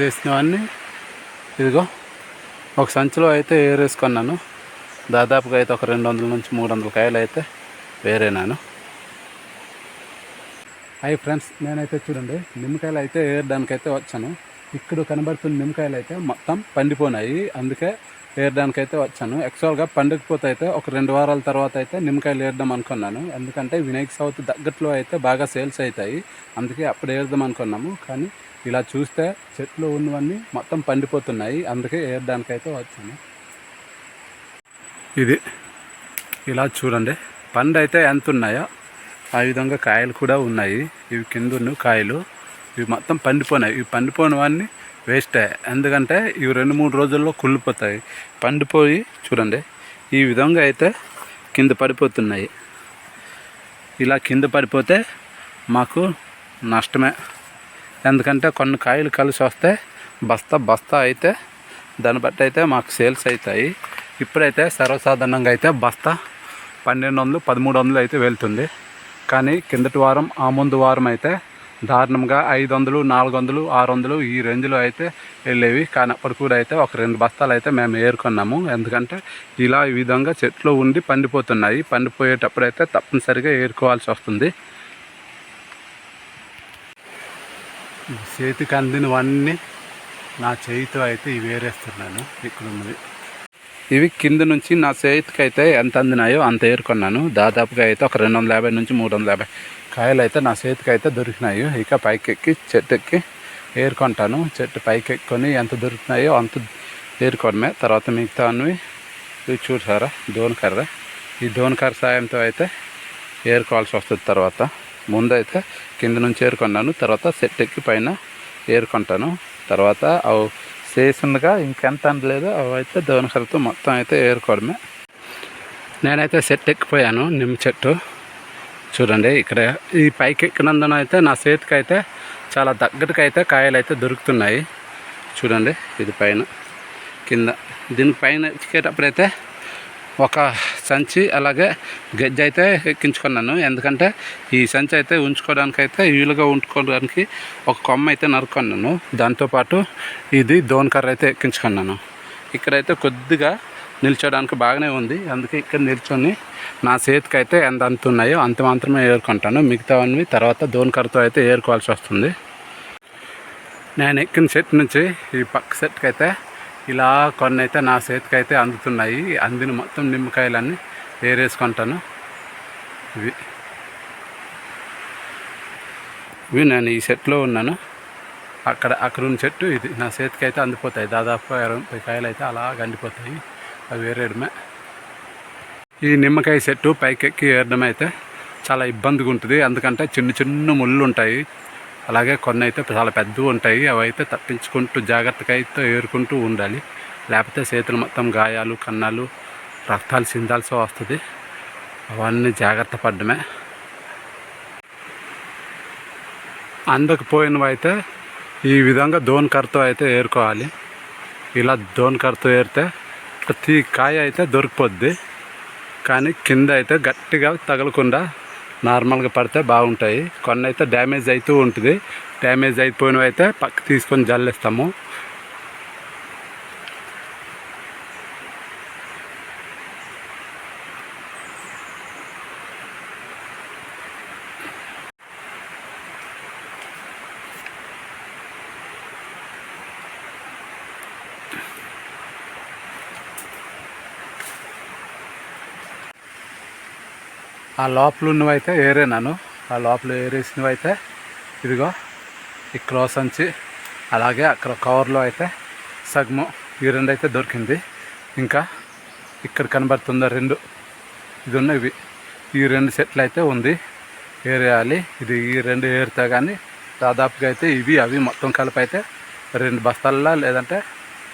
వేసినవన్నీ. ఇదిగో ఒక సంచిలో అయితే ఏరేసుకున్నాను. దాదాపుగా అయితే ఒక రెండు వందల నుంచి మూడు వందల కాయలు అయితే వేరేనాను. హాయ్ ఫ్రెండ్స్ నేనైతే చూడండి నిమ్మకాయలు అయితే ఏరడానికి అయితే వచ్చాను. ఇక్కడ కనబడుతున్న నిమ్మకాయలు అయితే మొత్తం పండిపోయినాయి అందుకే ఏరడానికి అయితే వచ్చాను. యాక్చువల్గా పండకపోతే అయితే ఒక రెండు వారాల తర్వాత అయితే నిమ్మకాయలు ఏరదాం అనుకున్నాను. ఎందుకంటే వినాయక చవితి దగ్గరలో అయితే బాగా సేల్స్ అవుతాయి. అందుకే అప్పుడు ఏరదాం అనుకున్నాము. కానీ ఇలా చూస్తే చెట్లు ఉన్నవన్నీ మొత్తం పండిపోతున్నాయి. అందుకే ఏరడానికి వచ్చాను. ఇది ఇలా చూడండి. పండు అయితే ఎంత ఉన్నాయో ఆ విధంగా కాయలు కూడా ఉన్నాయి. ఇవి కింద ఉన్న కాయలు. ఇవి మొత్తం పండిపోయినాయి ఇవి పండిపోయినవన్నీ వేస్టే. ఎందుకంటే ఇవి రెండు మూడు రోజుల్లో కుళ్ళిపోతాయి. పండిపోయి చూడండి. ఈ విధంగా అయితే కింద పడిపోతున్నాయి. ఇలా కింద పడిపోతే మాకు నష్టమే. ఎందుకంటే కొన్ని కాయలు కలిసి వస్తే బస్తా బస్తా అయితే దాన్ని బట్టి అయితే మాకు సేల్స్ అవుతాయి. ఇప్పుడైతే సర్వసాధారణంగా అయితే బస్తా పన్నెండు వందలు పదమూడు వందలు అయితే వెళ్తుంది. కానీ కిందటి వారం ఆ ముందు వారం అయితే దారుణంగా ఐదు వందలు నాలుగు వందలు ఆరు వందలు ఈ రేంజ్లో అయితే వెళ్ళేవి. కానీ అప్పుడు కూడా అయితే ఒక రెండు బస్తాలు అయితే మేము ఏరుకున్నాము. ఎందుకంటే ఇలా ఈ విధంగా చెట్లు ఉండి పండిపోతున్నాయి. పండిపోయేటప్పుడు అయితే తప్పనిసరిగా ఏరుకోవాల్సి వస్తుంది. చేతికి అందినవన్నీ నా చేతితో అయితే ఇవి వేరేస్తున్నాను ఇక్కడ ఉన్నది. ఇవి కింద నుంచి నా చేతికి అయితే ఎంత అందినాయో అంత ఏరుకున్నాను. దాదాపుగా అయితే ఒక రెండు వందల యాభై నుంచి మూడు వందల యాభై కాయలు అయితే నా చేతికి అయితే దొరికినాయి. ఇక పైకెక్కి చెట్టుకి చెట్టు ఎక్కి ఏరుకుంటాను. చెట్టు పైకి ఎక్కుని ఎంత దొరుకుతున్నాయో అంత ఏరుకోవడమే. తర్వాత మిగతా అన్నవి ఇవి చూసారా దోనకర్ర ఈ దోనకర్ర సాయంతో అయితే ఏరుకోవాల్సి వస్తుంది తర్వాత. ముందైతే కింద నుంచి ఏరుకున్నాను తర్వాత సెట్ ఎక్కి పైన ఏరుకుంటాను. తర్వాత అవి చేసిందిగా ఇంకెంత అనలేదు అవి అయితే దోనకర్రతో మొత్తం అయితే ఏరుకోవడమే. నేనైతే సెట్ ఎక్కిపోయాను నిమ్మ చెట్టు. చూడండి ఇక్కడ ఈ పైకి ఎక్కినందున అయితే నా చేతికి అయితే చాలా దగ్గరికి అయితే కాయలు అయితే దొరుకుతున్నాయి. చూడండి ఇది పైన. కింద దీని పైన ఎక్కేటప్పుడైతే ఒక సంచి అలాగే గజ్జి అయితే ఎక్కించుకున్నాను ఎందుకంటే ఈ సంచి అయితే ఉంచుకోవడానికి అయితే వీలుగా ఉంచుకోవడానికి ఒక కొమ్మ అయితే నరుక్కున్నాను. దాంతోపాటు ఇది దోనకర్ర అయితే ఎక్కించుకున్నాను ఇక్కడైతే కొద్దిగా నిల్చోడానికి బాగానే ఉంది. అందుకే ఇక్కడ నిల్చొని నా చేతికి అయితే ఎంత అంత ఉన్నాయో అంత మాత్రమే ఏరుకుంటాను. మిగతావన్నీ తర్వాత దోనకర్రతో అయితే ఏరుకోవాల్సి వస్తుంది. నేను ఎక్కిన సెట్ నుంచి ఈ పక్క సెట్కి అయితే ఇలా కొన్ని అయితే నా చేతికి అయితే అందుతున్నాయి. అందిన మొత్తం నిమ్మకాయలన్నీ ఏరేసుకుంటాను ఇవి. ఇవి నేను ఈ చెట్లో ఉన్నాను. అక్కడ అక్కడ ఉన్న చెట్టు ఇది. నా చేతికి అయితే అందిపోతాయి. దాదాపు ఇరవై ముప్పై కాయలు అయితే అలా గండిపోతాయి. అవి ఏరేయడమే ఈ నిమ్మకాయ చెట్టు పైకెక్కి ఏరడం అయితే చాలా ఇబ్బందిగా ఉంటుంది ఎందుకంటే చిన్న చిన్న ముళ్ళు ఉంటాయి అలాగే కొన్ని అయితే చాలా పెద్దవి ఉంటాయి. అవి అయితే తప్పించుకుంటూ జాగ్రత్తగా అయితే ఏరుకుంటూ ఉండాలి. లేకపోతే చేతులు మొత్తం గాయాలు కన్నాలు రక్తాలు చిందాల్సి వస్తుంది. అవన్నీ జాగ్రత్త పడ్డమే. అందకపోయినవి అయితే ఈ విధంగా దోన్కర్రతో అయితే ఏరుకోవాలి. ఇలా దోన్కర్రతో ఏరితే ప్రతి కాయ అయితే దొరికిపోద్ది. కానీ కింద అయితే గట్టిగా తగలకుండా నార్మల్గా పడితే బాగుంటాయి. కొన్ని అయితే డ్యామేజ్ అవుతూ ఉంటుంది. డ్యామేజ్ అయిపోయినవి అయితే పక్క తీసుకొని జల్లేస్తాము. ఆ లోపల ఉన్నవి అయితే ఏరేనాను ఆ లోపల ఏరేసినవి అయితే ఇదిగో ఈ క్లోజ్ అంచి అలాగే అక్కడ కవర్లో అయితే సగము ఈ రెండు అయితే దొరికింది. ఇంకా ఇక్కడ కనబడుతుందా రెండు ఇది ఉన్నవి ఈ రెండు సెట్లు అయితే ఉంది. ఏరేయాలి. ఇది ఈ రెండు ఏరితే కానీ దాదాపుగా అయితే ఇవి అవి మొత్తం కలిపి అయితే రెండు బస్తాల్లో లేదంటే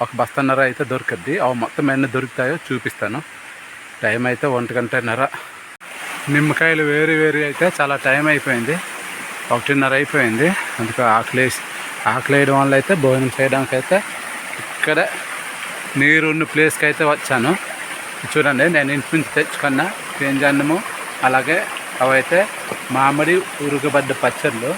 ఒక బస్తన్నర అయితే దొరుకుద్ది. అవి మొత్తం ఎన్ని దొరుకుతాయో చూపిస్తాను. టైం అయితే ఒంటి గంటన్నర. నిమ్మకాయలు వేరు వేరు అయితే చాలా టైం అయిపోయింది. ఒకటిన్నర అయిపోయింది. అందుకు ఆకలేసి ఆకలి వేయడం వల్ల అయితే భోజనం చేయడానికి అయితే ఇక్కడ నీరున్న ప్లేస్కి అయితే వచ్చాను. చూడండి నేను ఇంటి నుంచి తెచ్చుకున్న పేంజన్నము అలాగే అవైతే మామిడి ఉరుగబడ్డ పచ్చళ్ళు.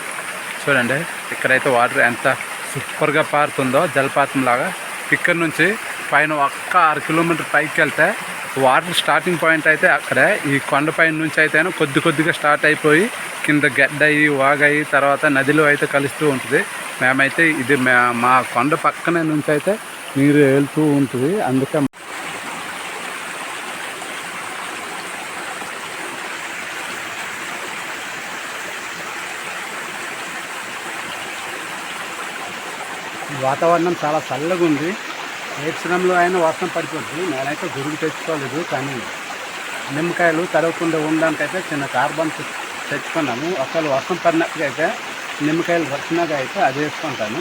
చూడండి ఇక్కడైతే వాటర్ ఎంత సూపర్గా పారుతుందో జలపాతం లాగా ఇక్కడ నుంచి పైన ఒక్క ఆరు కిలోమీటర్ పైకి వెళ్తే వాటర్ స్టార్టింగ్ పాయింట్ అయితే అక్కడే. ఈ కొండపైన నుంచి అయితే కొద్ది కొద్దిగా స్టార్ట్ అయిపోయి కింద గడ్డ అయ్యి వాగయి తర్వాత నదిలో అయితే కలుస్తూ ఉంటుంది. మేమైతే ఇది మా- మా కొండ పక్కనే నుంచి అయితే నీరు వెళ్తూ ఉంటుంది. అందుకే వాతావరణం చాలా చల్లగా ఉంది ఏ క్షణంలో అయినా వర్షం పడిపోతుంది నేనైతే గురుగు తెచ్చుకోలేదు కానీ నిమ్మకాయలు తడవకుండా ఉండడానికైతే చిన్న కార్బన్ తెచ్చుకున్నాను. ఒకవేళ వర్షం పడినట్టుగా అయితే నిమ్మకాయలు వచ్చినాక అయితే అది వేసుకుంటాను.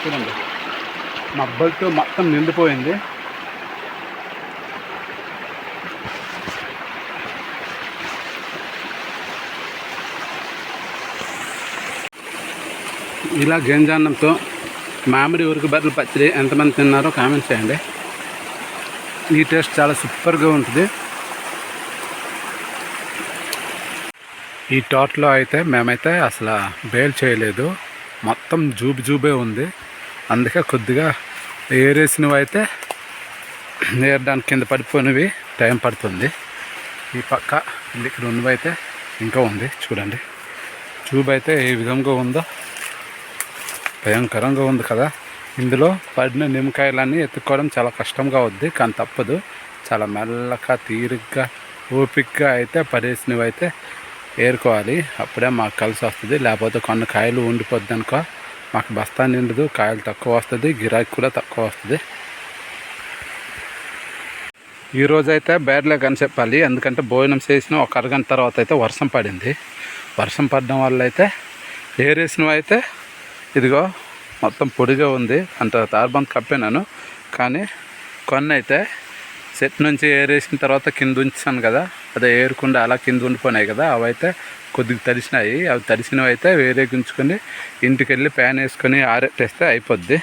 చూడండి. మబ్బలతో మొత్తం నిండిపోయింది. ఇలా గంజాన్నంతో మామిడి ఉరికి బర్రెలు పచ్చడి ఎంతమంది తిన్నారో కామెంట్ చేయండి. ఈ టేస్ట్ చాలా సూపర్గా ఉంటుంది. ఈ తోటలో అయితే మేమైతే అసలు బేల్ చేయలేదు. మొత్తం జూబు జూబే ఉంది. అందుకే కొద్దిగా ఏరేసినవి అయితే ఏరడానికి కింద పడిపోయినవి టైం పడుతుంది. ఈ పక్క ఇక్కడ ఉన్నవి అయితే ఇంకా ఉంది. చూడండి. జూబు అయితే ఏ విధంగా ఉందో. భయంకరంగా ఉంది కదా. ఇందులో పడిన నిమ్మకాయలన్నీ ఎత్తుకోవడం చాలా కష్టంగా అవుద్ది కానీ తప్పదు. చాలా మెల్లగా తీరిగ్గా ఓపిక్గా అయితే పడేసినవి అయితే ఏరుకోవాలి. అప్పుడే మాకు కలిసి వస్తుంది. లేకపోతే కొన్ని కాయలు ఉండిపోద్ది అనుకో. మాకు బస్తా నిండదు. కాయలు తక్కువ వస్తుంది. గిరాకీ కూడా తక్కువ వస్తుంది. ఈరోజు అయితే బ్యాడ్లే అని చెప్పాలి. ఎందుకంటే భోజనం చేసిన ఒక అరగంట తర్వాత అయితే వర్షం పడింది. వర్షం పడడం వల్ల అయితే ఏరేసినవి అయితే ఇదిగో మొత్తం పొడిగా ఉంది. అంత తార్బంత్ కప్పినాను కానీ కొన్ని అయితే సెట్ నుంచి ఏరేసిన తర్వాత కింద ఉంచాను కదా అదే ఏరుకుండా అలా కింద ఉండిపోయినాయి కదా అవి అయితే కొద్దిగా తడిసినాయి. అవి తడిసినవి అయితే వేరే గుంచుకొని ఇంటికి వెళ్ళి ప్యాన్ వేసుకొని ఆరెట్టేస్తే అయిపోద్ది.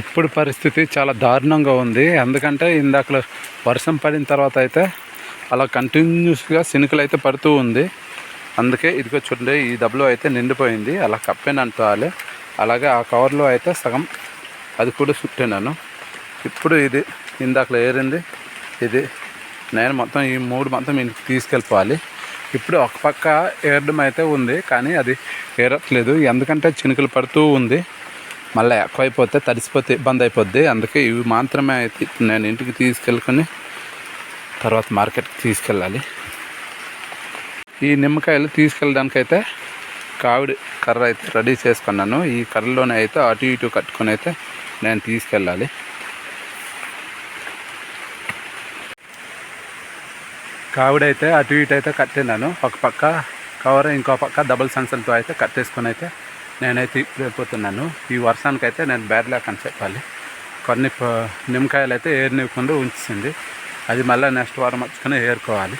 ఇప్పుడు పరిస్థితి చాలా దారుణంగా ఉంది. ఎందుకంటే ఇందాక వర్షం పడిన తర్వాత అయితే అలా కంటిన్యూస్గా శినుకలు అయితే పడుతూ ఉంది. అందుకే ఇదిగో చూడండి ఈ డబ్బులో అయితే నిండిపోయింది. అలా కప్పాను అలాగే ఆ కవర్లో అయితే సగం అది కూడా చుట్టాను ఇప్పుడు ఇది ఇందాక ఏరింది. ఇది నేను మొత్తం ఈ మూడు మొత్తం ఇంటికి తీసుకెళ్ళిపోవాలి. ఇప్పుడు ఒక పక్క ఏరడం అయితే ఉంది కానీ అది ఏరట్లేదు. ఎందుకంటే చినుకులు పడుతూ ఉంది. మళ్ళీ ఎక్కువైపోతే తడిసిపోతే ఇబ్బంది అయిపోద్ది. అందుకే ఇవి మాత్రమే అయితే నేను ఇంటికి తీసుకెళ్ళుకొని తర్వాత మార్కెట్కి తీసుకెళ్ళాలి. ఈ నిమ్మకాయలు తీసుకెళ్ళడానికి అయితే కావిడి కర్ర అయితే రెడీ చేసుకున్నాను. ఈ కర్రలోనే అయితే అటు ఇటు కట్టుకొని అయితే నేను తీసుకెళ్ళాలి. కావిడైతే అటు ఇటు అయితే కట్టినాను. ఒక పక్క కవర్ ఇంకో పక్క డబుల్ సంచులతో అయితే కట్టేసుకొని అయితే నేనైతే వెళ్ళిపోతున్నాను. ఈ వర్షానికి అయితే నేను బ్యాడ్ లాక్ అని చెప్పాలి. కొన్ని నిమ్మకాయలు అయితే ఏరినివ్వకుండా ఉంచింది అది మళ్ళీ నెక్స్ట్ వారం వచ్చుకొని ఏరుకోవాలి.